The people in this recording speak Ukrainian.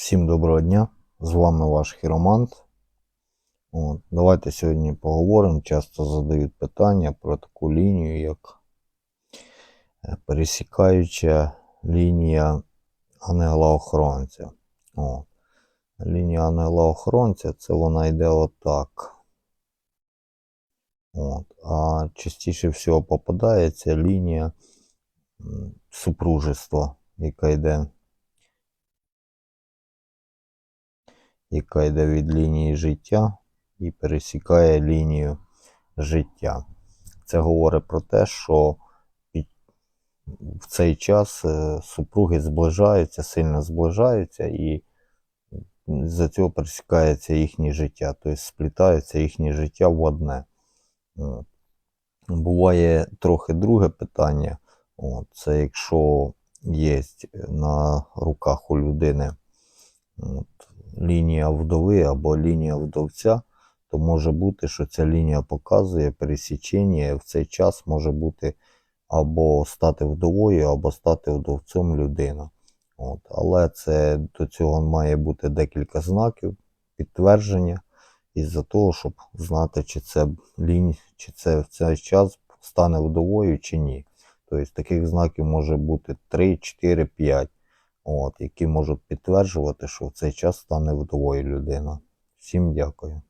Всім доброго дня! З вами ваш хіромант. От, давайте сьогодні поговоримо. Часто задають питання про таку лінію, як е, пересікаюча лінія ангела-охоронця. Лінія ангела-охоронця це вона йде отак. От. А частіше всього попадається лінія супружества, яка йде яка йде від лінії життя і пересікає лінію життя. Це говорить про те, що в цей час е, супруги зближаються, сильно зближаються, і з-за цього пересікається їхнє життя, тобто сплітається їхнє життя в одне. Буває трохи друге питання. От, це якщо є на руках у людини от, лінія вдови або лінія вдовця, то може бути, що ця лінія показує пересічення, і в цей час може бути або стати вдовою, або стати вдовцем людина. От. Але це до цього має бути декілька знаків, підтвердження, із-за того, щоб знати, чи це лінь, чи це в цей час стане вдовою, чи ні. Тобто таких знаків може бути 3, 4, 5 от, які можуть підтверджувати, що в цей час стане вдовою людина. Всім дякую.